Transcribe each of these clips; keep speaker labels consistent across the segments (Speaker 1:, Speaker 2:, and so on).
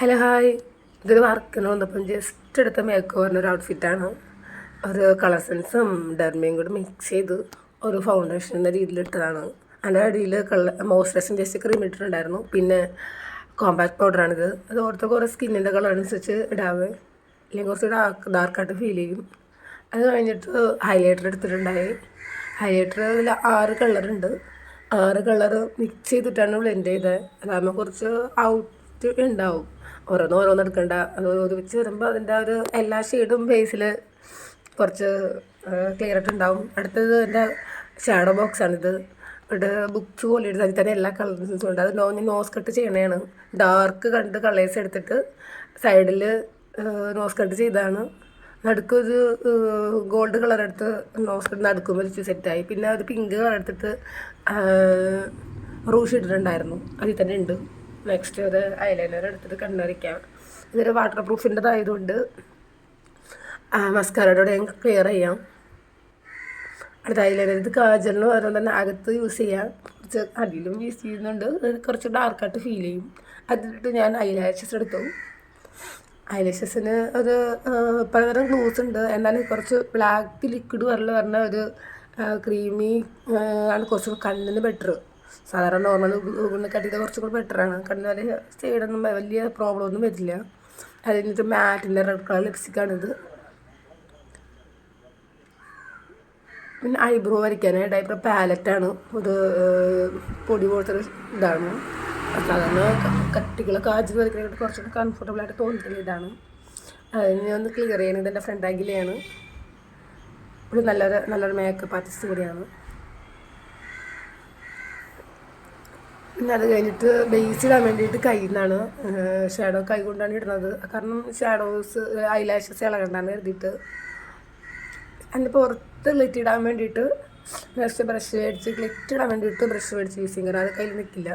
Speaker 1: Hello hi. ഇതൊരു വർക്കിന് വന്നപ്പം ജസ്റ്റ് എടുത്ത മേക്ക് ഓവറിന്റെ ഒരു ഔട്ട്ഫിറ്റാണ് ഒരു കളർ സെൻസും ഡെർമയും കൂടി മിക്സ് ചെയ്ത് ഒരു ഫൗണ്ടേഷൻ എന്ന രീതിയിൽ ഇട്ടതാണ്. അതിന്റെ അടിയിൽ കളർ മോയ്സ്ചറൈസിങ് ജസ്റ്റ് ക്രീം ഇട്ടിട്ടുണ്ടായിരുന്നു. പിന്നെ കോമ്പാക്ട് പൗഡറാണിത് അത് ഓർത്ത് കുറേ സ്കിന്നിന്റെ കളർ അനുസരിച്ച് ഇടാവേ. അല്ലെങ്കിൽ കുറച്ച് ഡാർക്ക് ഡാർക്കായിട്ട് ഫീൽ ചെയ്യും. അത് കഴിഞ്ഞിട്ട് ഹൈലൈറ്റർ എടുത്തിട്ടുണ്ടായി. ഹൈലൈറ്റർ അതിൽ ആറ് കളറുണ്ട് ആറ് കളർ മിക്സ് ചെയ്തിട്ടാണ് ബ്ലെൻഡ് ചെയ്തത് അതാകുമ്പോൾ കുറച്ച് ഔട്ട് ഉണ്ടാവും. ഓരോന്ന് ഓരോന്ന് എടുക്കണ്ട. അത് ഒരുമിച്ച് വരുമ്പോൾ അതിന്റെ ഒരു എല്ലാ ഷെയ്ഡും ഫേസിൽ കുറച്ച് ക്ലിയർ ആയിട്ടുണ്ടാവും അടുത്തത് എന്റെ ഷാഡോ ബോക്സ് ബോക്സാണിത് ഇവിടെ ബുക്സ് പോലെ എടുത്ത് അതിൽ തന്നെ എല്ലാ കളേഴ്സും ഉണ്ട്. അത് നോ നോസ് കട്ട് ചെയ്യണതാണ് ഡാർക്ക് കണ്ട് കളേഴ്സ് എടുത്തിട്ട് സൈഡിൽ നോസ് കട്ട് ചെയ്താണ്. നടുക്കൊരു ഗോൾഡ് കളർ എടുത്ത് നോസ് കട്ട് നടുക്കും വെച്ച് സെറ്റായി പിന്നെ ഒരു പിങ്ക് കളർ എടുത്തിട്ട് റൂഷ് ഇട്ടിട്ടുണ്ടായിരുന്നു. അതിൽ തന്നെ ഉണ്ട്. നെക്സ്റ്റ് ഒരു ഐലൈനർ എടുത്തിട്ട് കണ്ണറിക്കാം ഇതൊരു വാട്ടർ പ്രൂഫിന്റെതായതുകൊണ്ട് മസ്കാരയുടെ ക്ലിയർ ചെയ്യാം. അടുത്ത ഐലൈനർ ഇത് കാജലിന് പകരം തന്നെ അകത്ത് യൂസ് ചെയ്യാം. കുറച്ച് അടിയിലും യൂസ് ചെയ്യുന്നുണ്ട്. കുറച്ച് ഡാർക്കായിട്ട് ഫീൽ ചെയ്യും. അതിട്ട് ഞാൻ ഐലാഷസ് എടുത്തു. ഐലാഷസിന് ഒരു പലതരം ഗ്ലൂസ് ഉണ്ട്. എന്നാലും കുറച്ച് ബ്ലാക്ക് ലിക്വിഡ് വരൽ പറഞ്ഞ ഒരു ക്രീമി ആണ് കുറച്ച് കണ്ണിന് ബെറ്റർ സാധാരണ നോർമൽ ഗ്ലൂഗിനെ കട്ടിയിട്ട് കുറച്ചും കൂടി ബെറ്ററാണ് കണ്ണിന് വരെ സൈഡൊന്നും വലിയ പ്രോബ്ലം ഒന്നും വരില്ല. അതിനൊരു മാറ്റിന്റെ റെഡ് കളർ ലിപ്സ്റ്റിക്കാണിത് പിന്നെ ഐബ്രോ വരയ്ക്കാനായിട്ട് ഐബ്രോ പാലറ്റാണ് ഒരു പൊടി പോലത്തെ ഇതാണ്. സാധാരണ കട്ടികളെ കാജ് വരയ്ക്കാനായിട്ട് കുറച്ചുകൂടി കംഫർട്ടബിൾ ആയിട്ട് തോന്നിയിട്ടുള്ള ഇതാണ്. അതിന് ഒന്ന് ക്ലിയർ ചെയ്യണം. ഇതെന്റെ ഫ്രണ്ട് ആങ്കിലെയാണ് ഒരു നല്ലൊരു നല്ലൊരു മേക്കപ്പ് ആർട്ടിസ്റ്റ് കൂടിയാണ്. പിന്നെ അത് കഴിഞ്ഞിട്ട് ബേസ് ഇടാൻ വേണ്ടിയിട്ട് കയ്യിൽ നിന്നാണ് ഷാഡോ കൈ കൊണ്ടാണ് ഇടുന്നത്. കാരണം ഷാഡോസ് ഐലാഷസ് ഇളകണ്ടാന്ന് കരുതിയിട്ട്. അതിന്റെ പുറത്ത് ഗ്ലിറ്റ് ഇടാൻ വേണ്ടിയിട്ട് നെക്സ്റ്റ് ബ്രഷ് മേടിച്ച് ഗ്ലിറ്റ് ഇടാൻ വേണ്ടിയിട്ട് ബ്രഷ് മേടിച്ച് യൂസ് ചെയ്യും കാരണം അത് കയ്യിൽ നിൽക്കില്ല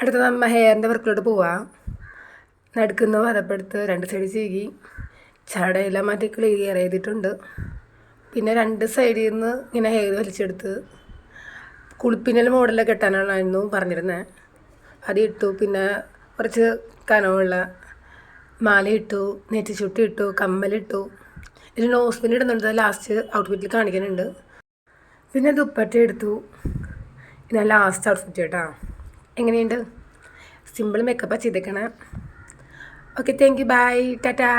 Speaker 1: അടുത്ത നമ്മൾ ഹെയറിന്റെ വർക്കിലോട്ട് പോവാം. നടുക്കുന്ന വരപ്പെടുത്ത് രണ്ട് സൈഡ് ചീകി. ചടയെല്ലാം മാറ്റി ക്ലിയർ ചെയ്തിട്ടുണ്ട്. പിന്നെ രണ്ട് സൈഡിൽ നിന്ന് ഇങ്ങനെ ഹെയർ വലിച്ചെടുത്ത് കുളിപ്പിനൽ മോഡലൊക്കെ കെട്ടാനായിരുന്നു പറഞ്ഞിരുന്നത് അത് ഇട്ടു. പിന്നെ കുറച്ച് കനമുള്ള മാല ഇട്ടു നെറ്റിച്ചുട്ടി ഇട്ടു കമ്മലിട്ടു ഇതിൽ നോസ് പിൻ ഇടുന്നുണ്ട്. ലാസ്റ്റ് ഔട്ട്ഫിറ്റിൽ കാണിക്കുന്നുണ്ട്. പിന്നെ ദുപ്പട്ട എടുത്തു. പിന്നെ ലാസ്റ്റ് ഔട്ട്ഫിറ്റ് കേട്ടോ. എങ്ങനെയുണ്ട്? സിമ്പിൾ മേക്കപ്പാണ് ചെയ്തേക്കണേ. Okay thank you bye Tata